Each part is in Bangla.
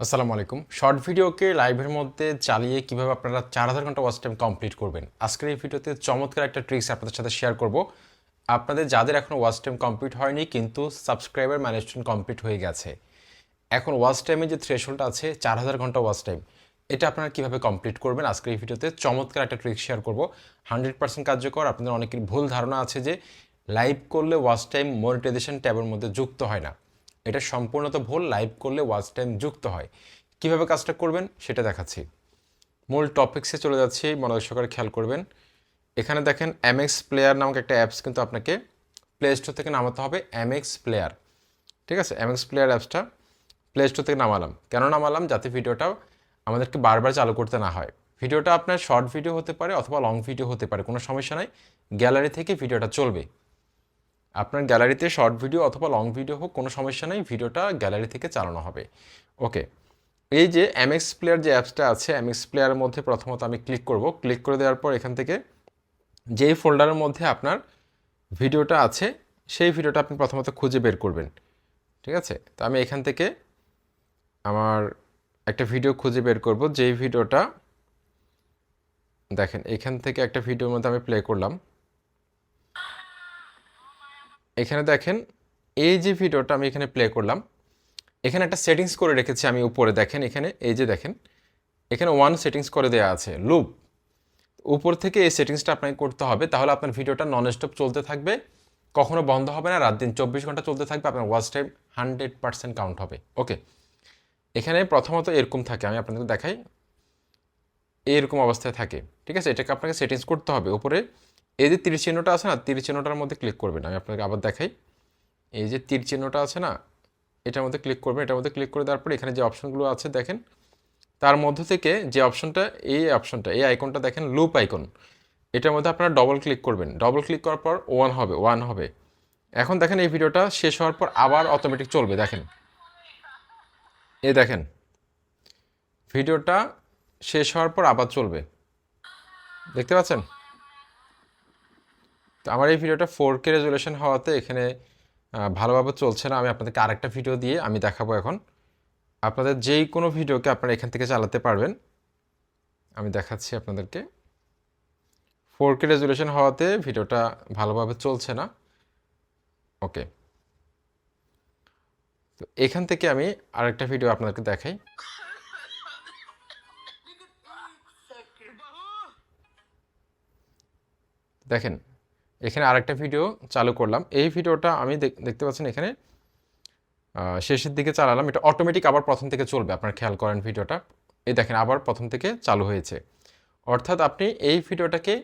আসসালামু আলাইকুম। শর্ট ভিডিওকে লাইভের মধ্যে চালিয়ে কীভাবে আপনারা চার হাজার ঘণ্টা ওয়াচ টাইম কমপ্লিট করবেন, আজকের এই ভিডিওতে চমৎকার একটা ট্রিক্স আপনাদের সাথে শেয়ার করব। আপনাদের যাদের এখনও ওয়াচ টাইম কমপ্লিট হয়নি, কিন্তু সাবস্ক্রাইবার ম্যানেজমেন্ট কমপ্লিট হয়ে গেছে, এখন ওয়াচ টাইমে যে থ্রেশহোল্ড আছে, চার হাজার ঘণ্টা ওয়াচ টাইম এটা আপনারা কীভাবে কমপ্লিট করবেন, আজকের এই ভিডিওতে চমৎকার একটা ট্রিক শেয়ার করব। হান্ড্রেড পার্সেন্ট কার্যকর, আপনাদের অনেকের ভুল ধারণা আছে যে লাইভ করলে ওয়াচ টাইম মনিটাইজেশন ট্যাবের মধ্যে যুক্ত হয় না। এটা সম্পূর্ণত ভুল লাইভ করলে ওয়াচ টাইম যুক্ত হয়। কীভাবে কাজটা করবেন সেটা দেখাচ্ছি। মূল টপিক্সে চলে যাচ্ছি, মনোযোগ সহকারে খেয়াল করবেন। এখানে দেখেন এমএক্স প্লেয়ার নামক একটা অ্যাপস কিন্তু আপনাকে প্লে স্টোর থেকে নামাতে হবে এমএক্স প্লেয়ার ঠিক আছে? এমএক্স প্লেয়ার অ্যাপসটা প্লে স্টোর থেকে নামালাম। কেন নামালাম? যাতে ভিডিওটাও আমাদেরকে বারবার চালু করতে না হয়। ভিডিওটা আপনার শর্ট ভিডিও হতে পারে অথবা লং ভিডিও হতে পারে, কোনো সমস্যা নাই। গ্যালারি থেকে ভিডিওটা চলবে। আপনার গ্যালারিতে শর্ট ভিডিও অথবা লং ভিডিও হোক, কোনো সমস্যা নেই, ভিডিওটা গ্যালারি থেকে চালানো হবে। ওকে, এই যে এমএক্স প্লেয়ার যে অ্যাপসটা আছে এমএক্স প্লেয়ারের মধ্যে প্রথমত আমি ক্লিক করব। ক্লিক করে দেওয়ার পর এখান থেকে যেই ফোল্ডারের মধ্যে আপনার ভিডিওটা আছে, সেই ভিডিওটা আপনি প্রথমত খুঁজে বের করবেন। ঠিক আছে? তো আমি এখান থেকে আমার একটা ভিডিও খুঁজে বের করব, যেই ভিডিওটা দেখেন, এখান থেকে একটা ভিডিওর মধ্যে আমি প্লে করলাম। এখানে দেখেন, এই যে ভিডিওটা আমি এখানে প্লে করলাম, এখানে একটা সেটিংস করে রেখেছি আমি উপরে। দেখেন এখানে, এই যে দেখেন, এখানে ওয়ান সেটিংস করে দেওয়া আছে লুপ উপর থেকে এই সেটিংসটা আপনাকে করতে হবে, তাহলে আপনার ভিডিওটা নন স্টপ চলতে থাকবে, কখনো বন্ধ হবে না, রাত দিন চব্বিশ ঘণ্টা চলতে থাকবে, আপনার watch time hundred percent count হবে। ওকে এখানে প্রথমত এরকম থাকে, আমি আপনাদের দেখাই, এরকম অবস্থায় থাকে, ঠিক আছে? এটাকে আপনাকে সেটিংস করতে হবে, উপরে এই যে তীর চিহ্নটা আছে না, তীর চিহ্নটার মধ্যে ক্লিক করবেন। আমি আপনাকে আবার দেখাই। এই যে তীর চিহ্নটা আছে না, এটার মধ্যে ক্লিক করবেন। এটার মধ্যে ক্লিক করে দেওয়ার পরে এখানে যে অপশনগুলো আছে, দেখেন, তার মধ্য থেকে যে অপশনটা এই অপশনটা এই আইকনটা দেখেন লুপ আইকন এটার মধ্যে আপনারা ডবল ক্লিক করবেন। ডবল ক্লিক করার পর ওয়ান হবে ওয়ান হবে। এখন দেখেন এই ভিডিওটা শেষ হওয়ার পর আবার অটোমেটিক চলবে, দেখেন। এ দেখেন, ভিডিওটা শেষ হওয়ার পর আবার চলবে। দেখতে পাচ্ছেন? তো আমার এই ভিডিওটা ফোর কে রেজুলেশন হওয়াতে এখানে ভালোভাবে চলছে না। আমি আপনাদেরকে আরেকটা ভিডিও দিয়ে আমি দেখাবো এখন। আপনাদের যেই কোনো ভিডিওকে আপনারা এখান থেকে চালাতে পারবেন। আমি দেখাচ্ছি আপনাদেরকে। ফোর কে রেজুলেশন হওয়াতে ভিডিওটা ভালোভাবে চলছে না। ওকে। তো এখান থেকে আমি আরেকটা ভিডিও আপনাদেরকে দেখাই। দেখেন এখানে আরেকটা ভিডিও চালু করলাম। এই ভিডিওটা আমি দেখ- দেখতে পাচ্ছেন এখানে শেষের দিকে চালালাম। এটা অটোমেটিক আবার প্রথম থেকে চলবে, আপনার খেয়াল করেন ভিডিওটা এই দেখেন, আবার প্রথম থেকে চালু হয়েছে। অর্থাৎ আপনি এই ভিডিওটাকে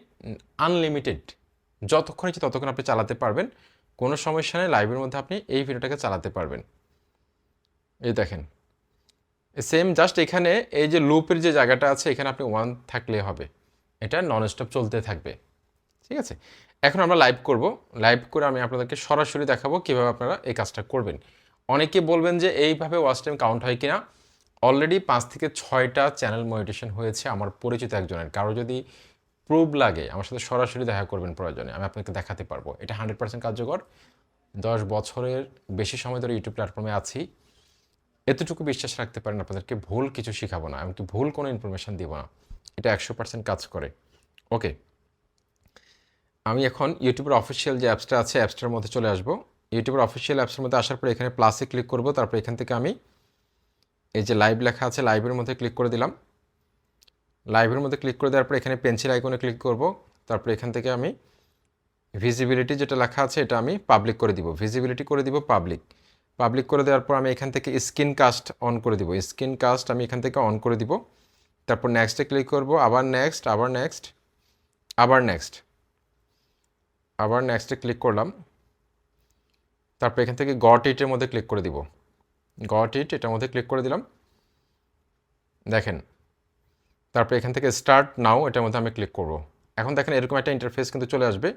আনলিমিটেড যতক্ষণ ইচ্ছে ততক্ষণ আপনি চালাতে পারবেন। কোনো সমস্যা নেই লাইভের মধ্যে আপনি এই ভিডিওটাকে চালাতে পারবেন। এই দেখেন সেম জাস্ট এখানে এই যে লুপের যে জায়গাটা আছে, এখানে আপনি ওয়ান থাকলে হবে। এটা নন স্টপ চলতে থাকবে। ঠিক আছে? এখন আমরা লাইভ করব। লাইভ করে আমি আপনাদেরকে সরাসরি দেখাবো কীভাবে আপনারা এই কাজটা করবেন। অনেকে বলবেন যে এইভাবে ওয়াচ টাইম কাউন্ট হয় কিনা। অলরেডি পাঁচ থেকে ছয়টা চ্যানেল মনিটেশন হয়েছে আমার পরিচিত একজনের। কারও যদি প্রুভ লাগে, আমার সাথে সরাসরি দেখা করবেন প্রয়োজনে, আমি আপনাকে দেখাতে পারব। এটা হান্ড্রেড পার্সেন্ট কার্যকর। দশ বছরের বেশি সময় ধরে ইউটিউব প্ল্যাটফর্মে আছি। এতটুকু বিশ্বাস রাখতে পারেন, আপনাদেরকে ভুল কিছু শেখাবো না, এমনকি ভুল কোনো ইনফরমেশান দিব না। এটা একশো পার্সেন্ট কাজ করে। ওকে আমি এখন ইউটিউবের অফিসিয়াল যে অ্যাপসটা আছে অ্যাপসটার মধ্যে চলে আসব। ইউটিউবের অফিসিয়াল অ্যাপসের মধ্যে আসার পর এখানে প্লাসে ক্লিক করব, তারপর এখান থেকে আমি এই যে লাইভ লেখা আছে লাইভের মধ্যে ক্লিক করে দিলাম। লাইভের মধ্যে ক্লিক করে দেওয়ার পর এখানে পেন্সিল আইকনে ক্লিক করব, তারপর এখান থেকে আমি ভিজিবিলিটি যেটা লেখা আছে, এটা আমি পাবলিক করে দিব। ভিজিবিলিটি করে দিব পাবলিক পাবলিক করে দেওয়ার পর আমি এখান থেকে স্ক্রিন কাস্ট অন করে দিব। স্ক্রিন কাস্ট আমি এখান থেকে অন করে দিব। তারপর নেক্সটে ক্লিক করব, আবার নেক্সট আবার নেক্সট আবার নেক্সট আবার নেক্সটে ক্লিক করলাম। তারপর এখান থেকে গট ইটের মধ্যে ক্লিক করে দিব। গট ইট এটার মধ্যে ক্লিক করে দিলাম। দেখেন, তারপর এখান থেকে স্টার্ট নাও এটার মধ্যে আমি ক্লিক করব। এখন দেখেন এরকম একটা ইন্টারফেস কিন্তু চলে আসবে।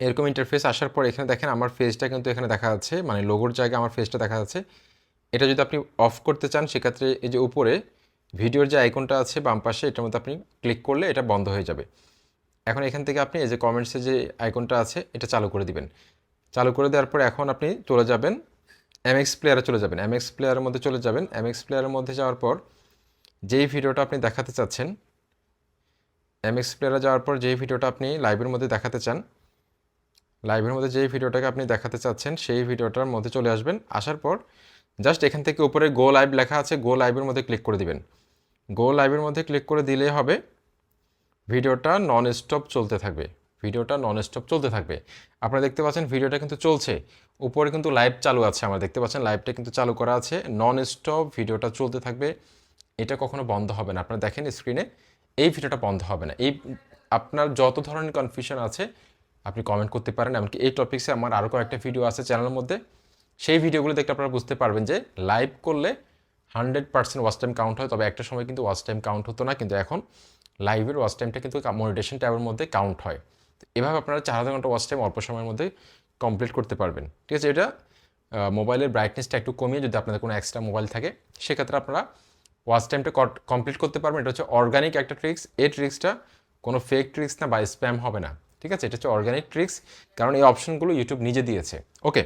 এরকম ইন্টারফেস আসার পর এখানে দেখেন আমার ফেসটা কিন্তু এখানে দেখা যাচ্ছে মানে লোগোর জায়গায় আমার ফেসটা দেখা যাচ্ছে। এটা যদি আপনি অফ করতে চান, সেক্ষেত্রে এই যে উপরে ভিডিওর যে আইকনটা আছে বাম পাশে, এটার মধ্যে আপনি ক্লিক করলে এটা বন্ধ হয়ে যাবে। এখন এখান থেকে আপনি এই যে কমেন্টসে যে আইকনটা আছে, এটা চালু করে দিবেন। চালু করে দেওয়ার পর এখন আপনি চলে যাবেন এমএক্স প্লেয়ারে চলে যাবেন। এমএক্স প্লেয়ারের মধ্যে চলে যাবেন। এমএক্স প্লেয়ারের মধ্যে যাওয়ার পর যেই ভিডিওটা আপনি দেখাতে চাচ্ছেন এমএক্স প্লেয়ারে যাওয়ার পর যেই ভিডিওটা আপনি লাইভের মধ্যে দেখাতে চান লাইভের মধ্যে যেই ভিডিওটাকে আপনি দেখাতে চাচ্ছেন, সেই ভিডিওটার মধ্যে চলে আসবেন। আসার পর জাস্ট এখান থেকে উপরে গো লাইভ লেখা আছে গো লাইভের মধ্যে ক্লিক করে দিবেন। গো লাইভের মধ্যে ক্লিক করে দিলেই হবে ভিডিওটা নন স্টপ চলতে থাকবে। ভিডিওটা নন স্টপ চলতে থাকবে। আপনারা দেখতে পাচ্ছেন ভিডিওটা কিন্তু চলছে। উপরে কিন্তু লাইভ চালু আছে আমরা দেখতে পাচ্ছেন লাইভটা কিন্তু চালু করা আছে। নন স্টপ ভিডিওটা চলতে থাকবে। এটা কখনো বন্ধ হবে না। আপনারা দেখেন স্ক্রিনে এই ভিডিওটা বন্ধ হবে না। এই আপনার যত ধরনের কনফিউশন আছে, আপনি কমেন্ট করতে পারেন। এমনকি এই টপিক্সে আমার আরও কয়েকটা ভিডিও আছে চ্যানেলের মধ্যে। সেই ভিডিওগুলো দেখলে আপনারা বুঝতে পারবেন যে লাইভ করলে hundred percent watch time count হয়। তবে একটা সময় কিন্তু ওয়াচ টাইম কাউন্ট হতো না। কিন্তু এখন লাইভের ওয়াচ টাইমটা কিন্তু মনিটেশন ট্যাবের মধ্যে কাউন্ট হয়। এভাবে আপনারা চার হাজার ঘণ্টা ওয়াচ টাইম অল্প সময়ের মধ্যে কমপ্লিট করতে পারবেন। ঠিক আছে? এটা মোবাইলের ব্রাইটনেসটা একটু কমিয়ে যদি আপনাদের কোনো এক্সট্রা মোবাইল থাকে, সেক্ষেত্রে আপনারা ওয়াচ টাইমটা কমপ্লিট করতে পারবেন। এটা হচ্ছে অর্গানিক একটা ট্রিক্স এই ট্রিক্সটা কোনো ফেক ট্রিক্স না বা স্প্যাম হবে না। ঠিক আছে? এটা হচ্ছে অর্গানিক ট্রিক্স কারণ এই অপশনগুলো ইউটিউব নিজে দিয়েছে। ওকে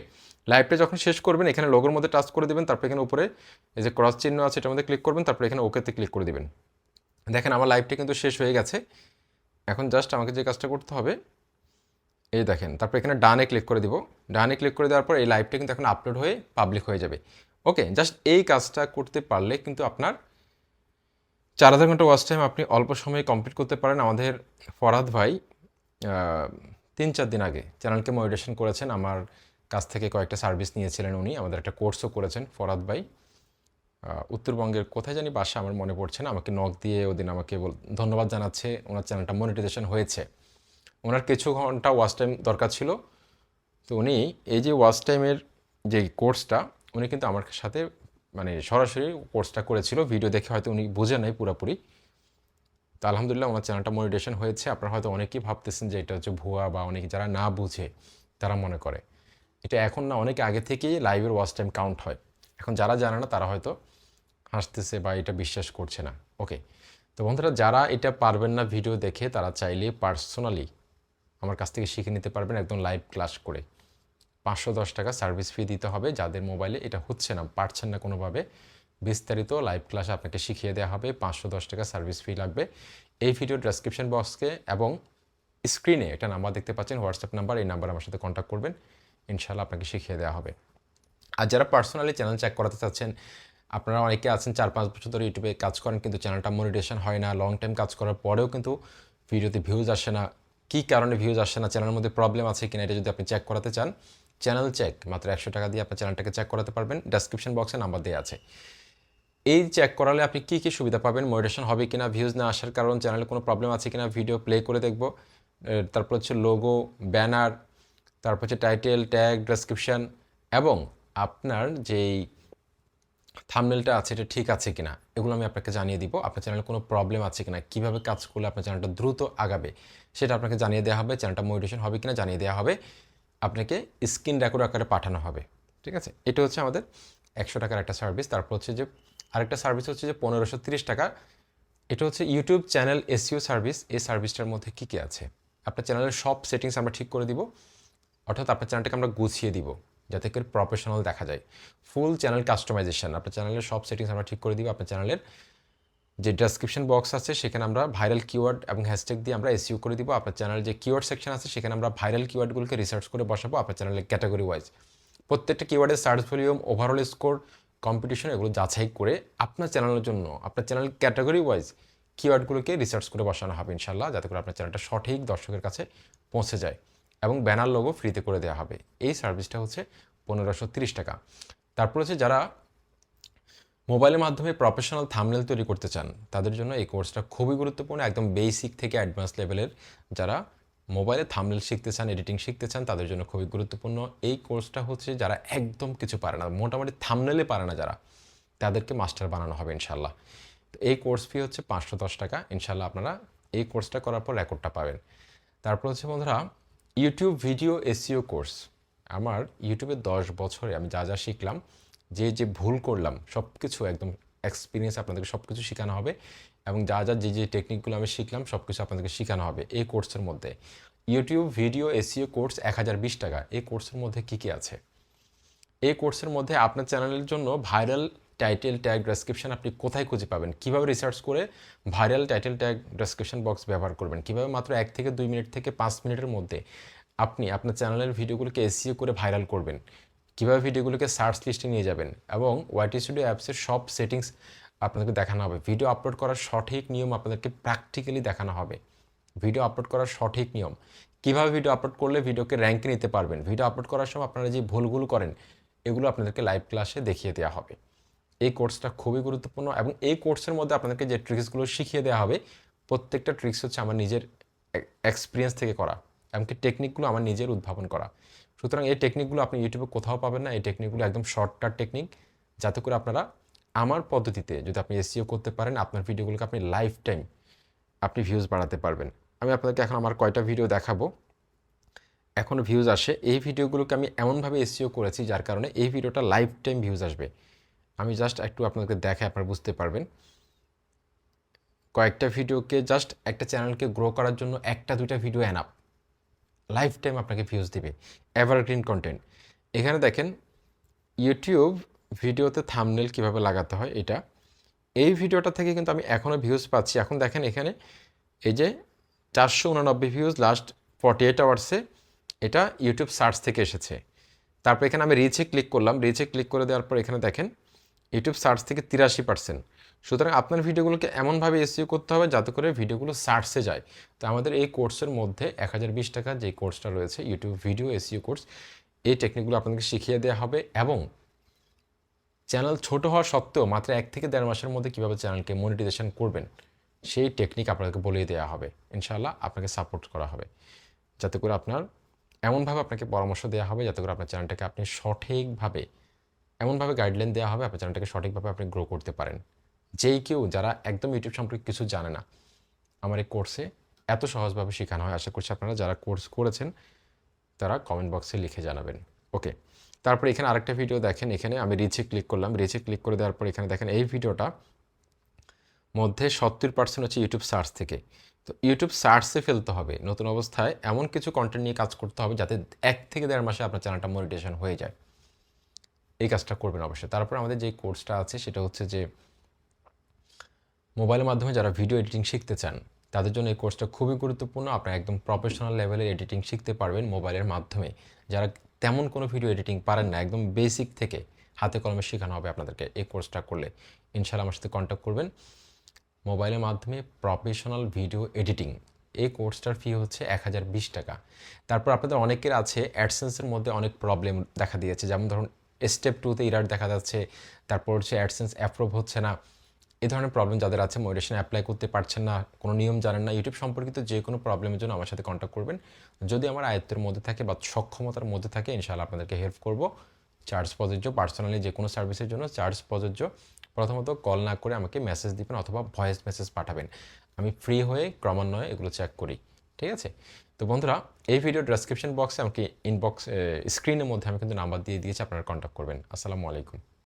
লাইভটা যখন শেষ করবেন, এখানে লোগোর মধ্যে টাচ করে দেবেন। তারপর এখানে উপরে এই যে ক্রস চিহ্ন আছে, এটার মধ্যে ক্লিক করবেন। তারপর এখানে ওকেতে ক্লিক করে দেবেন। দেখেন আমার লাইভটা কিন্তু শেষ হয়ে গেছে। এখন জাস্ট আমাকে যে কাজটা করতে হবে, এই দেখেন, তারপর এখানে ডানে ক্লিক করে দিব। ডানে ক্লিক করে দেওয়ার পর এই লাইভটা কিন্তু এখন আপলোড হয়ে পাবলিক হয়ে যাবে। ওকে জাস্ট এই কাজটা করতে পারলে কিন্তু আপনার চার হাজার ঘণ্টা ওয়াচ টাইম আপনি অল্প সময়ে কমপ্লিট করতে পারেন। আমাদের ফরাদ ভাই তিন চার দিন আগে চ্যানেলকে মডিটেশন করেছেন। আমার কাছ থেকে কয়েকটা সার্ভিস নিয়েছিলেন উনি। আমাদের একটা কোর্সও করেছেন ফরাদ ভাই। উত্তরবঙ্গের কোথায় জানি বাসা আমার মনে পড়ছে না। আমাকে নক দিয়ে ওদিন আমাকে ধন্যবাদ জানাচ্ছে। ওনার চ্যানেলটা মনিটাইজেশন হয়েছে। ওনার কিছু ঘণ্টা ওয়াচ টাইম দরকার ছিল। তো উনি এই যে ওয়াচ টাইমের যে কোর্সটা উনি কিন্তু আমার সাথে মানে সরাসরি কোর্সটা করেছিল। ভিডিও দেখে হয়তো উনি বুঝে নাই পুরোপুরি। তো আলহামদুলিল্লাহ ওনার চ্যানেলটা মনিটেশন হয়েছে। আপনারা হয়তো অনেকেই ভাবতেছেন যে এটা হচ্ছে ভুয়া বা অনেকে যারা না বুঝে, তারা মনে করে। এটা এখন না, অনেক আগে থেকেই লাইভের ওয়াচ টাইম কাউন্ট হয়। এখন যারা জানে না, তারা হয়তো হাসতেছে বা এটা বিশ্বাস করছে না। ওকে তো বন্ধুরা, যারা এটা পারবেন না ভিডিও দেখে, তারা চাইলে পার্সোনালি আমার কাছ থেকে শিখে নিতে পারবেন একদম লাইভ ক্লাস করে। পাঁচশো দশ টাকা সার্ভিস ফি দিতে হবে, যাদের মোবাইলে এটা হচ্ছে না, পারছেন না কোনোভাবে। বিস্তারিত লাইভ ক্লাস আপনাকে শিখিয়ে দেওয়া হবে, পাঁচশো দশ টাকা সার্ভিস ফি লাগবে। এই ভিডিও ডেসক্রিপশন বক্সকে এবং স্ক্রিনে একটা নাম্বার দেখতে পাচ্ছেন হোয়াটসঅ্যাপ নাম্বার এই নাম্বার আমার সাথে কন্ট্যাক্ট করবেন ইনশাল্লাহ আপনাকে শিখিয়ে দেওয়া হবে। আর যারা পার্সোনালি চ্যানেল চেক করাতে চাচ্ছেন আপনারা অনেকে আছেন চার পাঁচ বছর ধরে ইউটিউবে কাজ করেন, কিন্তু চ্যানেলটা মনিটেশন হয় না লং টাইম কাজ করার পরেও কিন্তু ভিডিওতে ভিউজ আসে না। কী কারণে ভিউজ আসে না? চ্যানেলের মধ্যে প্রবলেম আছে কিনা? এটা যদি আপনি চেক করাতে চান চ্যানেল চেক মাত্র একশো টাকা দিয়ে আপনার চ্যানেলটাকে চেক করাতে পারবেন। ডেসক্রিপশন বক্সে নাম্বার দেওয়া আছে। এই চেক করালে আপনি কী কী সুবিধা পাবেন? মডিটেশন হবে কিনা? ভিউজ না আসার কারণ চ্যানেলে কোনো প্রবলেম আছে কিনা? ভিডিও প্লে করে দেখব। তারপর হচ্ছে লোগো ব্যানার তারপর হচ্ছে টাইটেল ট্যাগ ডেসক্রিপশান এবং আপনার যেই থামনেলটা আছে, এটা ঠিক আছে কিনা, এগুলো আমি আপনাকে জানিয়ে দিব। আপনার চ্যানেলে কোনো প্রবলেম আছে কিনা, কীভাবে কাজ করলে আপনার চ্যানেলটা দ্রুত আগাবে, সেটা আপনাকে জানিয়ে দেওয়া হবে চ্যানেলটা মোটিভেশন হবে কিনা জানিয়ে দেওয়া হবে, আপনাকে স্ক্রিন রেকর্ড আকারে পাঠানো হবে, ঠিক আছে? এটা হচ্ছে আমাদের একশো টাকার একটা সার্ভিস তারপর হচ্ছে যে, আরেকটা সার্ভিস হচ্ছে যে পনেরোশো তিরিশ টাকা। এটা হচ্ছে ইউটিউব চ্যানেল এসিও সার্ভিস এই সার্ভিসটার মধ্যে কী কী আছে? আপনার চ্যানেলের সব সেটিংস আমরা ঠিক করে দিব, অর্থাৎ আপনার চ্যানেলটাকে আমরা গুছিয়ে দিব। যাতে করে প্রফেশনাল দেখা যায়। ফুল চ্যানেল কাস্টমাইজেশন আপনার চ্যানেলের সব সেটিংস আমরা ঠিক করে দিব, আপনার চ্যানেলের যে ডেসক্রিপশন বক্স আছে, সেখানে আমরা ভাইরাল কিওয়ার্ড এবং হ্যাশট্যাগ দিয়ে আমরা এসইউ করে দিব। আপনার চ্যানেল যে কিওয়ার্ড সেকশন আছে, সেখানে আমরা ভাইরাল কিওয়ার্ডগুলোকে রিসার্চ করে বসাবো আপনার চ্যানেলের ক্যাটাগরি ওয়াইজ প্রত্যেকটা কিওয়ার্ডের search volume overall score competition এগুলো যাচাই করে আপনার চ্যানেলের জন্য, আপনার চ্যানেল ক্যাটাগরি ওয়াইজ কিওয়ার্ডগুলোকে রিসার্চ করে বসানো হবে ইনশাল্লাহ যাতে করে আপনার চ্যানেলটা সঠিক দর্শকের কাছে পৌঁছে যায়। এবং ব্যানার লোগো ফ্রিতে করে দেওয়া হবে। এই সার্ভিসটা হচ্ছে পনেরোশো টাকা। তারপর হচ্ছে যারা মোবাইলের মাধ্যমে প্রফেশনাল থামনেল তৈরি করতে চান, তাদের জন্য এই কোর্সটা খুবই গুরুত্বপূর্ণ। একদম বেসিক থেকে অ্যাডভান্স লেভেলের যারা মোবাইলে থামনেল শিখতে চান এডিটিং শিখতে চান, তাদের জন্য খুবই গুরুত্বপূর্ণ। এই কোর্সটা হচ্ছে যারা একদম কিছু পারে না, মোটামুটি থামনেলে পারে না যারা, তাদেরকে মাস্টার বানানো হবে ইনশাল্লাহ এই কোর্স ফি হচ্ছে পাঁচশো দশ টাকা। ইনশাল্লাহ আপনারা এই কোর্সটা করার পর রেকর্ডটা পাবেন। তারপর হচ্ছে বন্ধুরা ইউটিউব ভিডিও এসিও কোর্স আমার ইউটিউবে দশ বছরে আমি যা যা শিখলাম, যে যে ভুল করলাম সব কিছু একদম এক্সপিরিয়েন্স আপনাদেরকে সব কিছু শেখানো হবে এবং যা যা যে যে টেকনিকগুলো আমি শিখলাম সব কিছু আপনাদেরকে শেখানো হবে এই কোর্সের মধ্যে। ইউটিউব ভিডিও এসিও কোর্স এক হাজার বিশ টাকা। এই কোর্সের মধ্যে কী কী আছে? এই কোর্সের মধ্যে আপনার চ্যানেলের জন্য ভাইরাল টাইটেল ট্যাগ ডেসক্রিপশন আপনি কোথায় খুঁজে পাবেন? কীভাবে রিসার্চ করে viral title tag description box ব্যবহার করবেন? কীভাবে মাত্র এক থেকে দুই মিনিট থেকে পাঁচ মিনিটের মধ্যে আপনি আপনার চ্যানেলের ভিডিওগুলোকে এসিও করে ভাইরাল করবেন? কীভাবে ভিডিওগুলোকে সার্চ লিস্টে নিয়ে যাবেন? এবং ওয়াইটি স্টুডিও অ্যাপসের সব সেটিংস আপনাদেরকে দেখানো হবে। ভিডিও আপলোড করার সঠিক নিয়ম আপনাদেরকে প্র্যাকটিক্যালি দেখানো হবে। ভিডিও আপলোড করার সঠিক নিয়ম। কীভাবে ভিডিও আপলোড করলে ভিডিওকে র্যাঙ্কে নিতে পারবেন? ভিডিও আপলোড করার সময় আপনারা যে ভুলগুলো করেন, এগুলো আপনাদেরকে লাইভ ক্লাসে দেখিয়ে দেওয়া হবে। এই কোর্সটা খুবই গুরুত্বপূর্ণ এবং এই কোর্সের মধ্যে আপনাদেরকে যে ট্রিক্সগুলো শিখিয়ে দেওয়া হবে, প্রত্যেকটা ট্রিক্স হচ্ছে আমার নিজের এক্সপিরিয়েন্স থেকে করা এমনকি টেকনিকগুলো আমার নিজের উদ্ভাবন করা। সুতরাং এই টেকনিকগুলো আপনি ইউটিউবে কোথাও পাবেন না, এই টেকনিকগুলো একদম শর্টকাট টেকনিক যাতে করে আপনারা আমার পদ্ধতিতে যদি আপনি এসিও করতে পারেন, আপনার ভিডিওগুলোকে আপনি লাইফ টাইম আপনি ভিউজ বাড়াতে পারবেন। আমি আপনাদেরকে এখন আমার কয়টা ভিডিও দেখাবো। এখনও ভিউজ আসে। এই ভিডিওগুলোকে আমি এমনভাবে এসিও করেছি যার কারণে এই ভিডিওটা লাইফ টাইম ভিউজ আসবে। আমি জাস্ট একটু আপনাদেরকে দেখে আপনারা বুঝতে পারবেন। কয়েকটা ভিডিওকে জাস্ট একটা চ্যানেলকে গ্রো করার জন্য একটা, দুইটা ভিডিও অ্যানাপ লাইফ টাইম আপনাকে ভিউজ দেবে। এভারগ্রিন কন্টেন্ট এখানে দেখেন ইউটিউব ভিডিওতে থামনেল কীভাবে লাগাতে হয় এটা। এই ভিডিওটা থেকে কিন্তু আমি এখনও ভিউজ পাচ্ছি। এখন দেখেন এখানে এই যে চারশো উনানব্বই ভিউজ লাস্ট ফর্টি এইট আওয়ার্সে এটা ইউটিউব সার্চ থেকে এসেছে। তারপর এখানে আমি রিচে ক্লিক করলাম। রিচে ক্লিক করে দেওয়ার পর এখানে দেখেন ইউটিউব সার্চ থেকে তিরাশি পার্সেন্ট সুতরাং আপনার ভিডিওগুলোকে এমনভাবে এসিও করতে হবে যাতে করে ভিডিওগুলো সার্চে যায়। তো আমাদের এই কোর্সের মধ্যে এক হাজার বিশ টাকা যে কোর্সটা রয়েছে ইউটিউব ভিডিও এসিও কোর্স এই টেকনিকগুলো আপনাদেরকে শিখিয়ে দেওয়া হবে এবং চ্যানেল ছোট হওয়া সত্ত্বেও মাত্র এক থেকে দেড় মাসের মধ্যে কীভাবে চ্যানেলকে মনিটাইজেশন করবেন, সেই টেকনিক আপনাদেরকে বলিয়ে দেওয়া হবে। ইনশাআল্লাহ আপনাকে সাপোর্ট করা হবে। যাতে করে আপনার এমনভাবে আপনাকে পরামর্শ দেওয়া হবে যাতে করে আপনার চ্যানেলটাকে আপনি সঠিকভাবে এমনভাবে গাইডলাইন দেওয়া হবে, আপনার চ্যানেলটাকে সঠিকভাবে আপনি গ্রো করতে পারেন। যেই কেউ যারা একদম ইউটিউব সম্পর্কে কিছু জানে না, আমার এই কোর্সে এত সহজভাবে শেখানো হয়, আশা করছি আপনারা যারা কোর্স করেছেন, তারা কমেন্ট বক্সে লিখে জানাবেন। ওকে তারপরে এখানে আরেকটা ভিডিও দেখেন, এখানে আমি রিচে ক্লিক করলাম। রিচে ক্লিক করে দেওয়ার পর এখানে দেখেন এই ভিডিওটা মধ্যে সত্তর পার্সেন্ট হচ্ছে ইউটিউব সার্চ থেকে। তো ইউটিউব সার্চে ফেলতে হবে, নতুন অবস্থায় এমন কিছু কন্টেন্ট নিয়ে কাজ করতে হবে যাতে এক থেকে দেড় মাসে আপনার চ্যানেলটা মনিটেশন হয়ে যায়। এই কাজটা করবেন অবশ্যই। তারপর আমাদের যে কোর্সটা আছে, সেটা হচ্ছে যে মোবাইলের মাধ্যমে যারা ভিডিও এডিটিং শিখতে চান, তাদের জন্য এই কোর্সটা খুবই গুরুত্বপূর্ণ। আপনারা একদম প্রফেশনাল লেভেলের এডিটিং শিখতে পারবেন মোবাইলের মাধ্যমে। যারা তেমন কোনো ভিডিও এডিটিং পারেন না, একদম বেসিক থেকে হাতে কলমে শেখানো হবে আপনাদেরকে এই কোর্সটা করলে। ইনশাল্লাহ আমার সাথে কন্ট্যাক্ট করবেন। মোবাইলের মাধ্যমে প্রফেশনাল ভিডিও এডিটিং এই কোর্সটার ফি হচ্ছে এক হাজার বিশ টাকা। তারপর আপনাদের অনেকের আছে অ্যাডসেন্সের মধ্যে অনেক প্রবলেম দেখা দিয়েছে। যেমন ধরুন স্টেপ টুতে ইরার দেখা যাচ্ছে, তারপর হচ্ছে অ্যাডসেন্স অ্যাপ্রুভ হচ্ছে না। এই ধরনের প্রবলেম যাদের আছে মোটিভেশন অ্যাপ্লাই করতে পারছেন না, কোনো নিয়ম জানেন না ইউটিউব সম্পর্কিত যে কোনো প্রবলেমের জন্য আমার সাথে কন্ট্যাক্ট করবেন। যদি আমার আয়ত্তের মধ্যে থাকে বা সক্ষমতার মধ্যে থাকে, ইনশাআল্লাহ আপনাদেরকে হেল্প করব। চার্জ প্রযোজ্য পার্সোনালি যে কোনো সার্ভিসের জন্য চার্জ প্রযোজ্য। প্রথমত কল না করে আমাকে মেসেজ দিবেন অথবা ভয়েস মেসেজ পাঠাবেন। আমি ফ্রি হয়ে ক্রমান্বয়ে এগুলো চেক করি, ঠিক আছে? তো বন্ধুরা, এই ভিডিও ডেসক্রিপশন বক্সে আমাকে ইনবক্স স্ক্রিনের মধ্যে আমি কিন্তু নাম্বার দিয়ে দিয়েছি, আপনারা কন্ট্যাক্ট করবেন। আসসালামু আলাইকুম।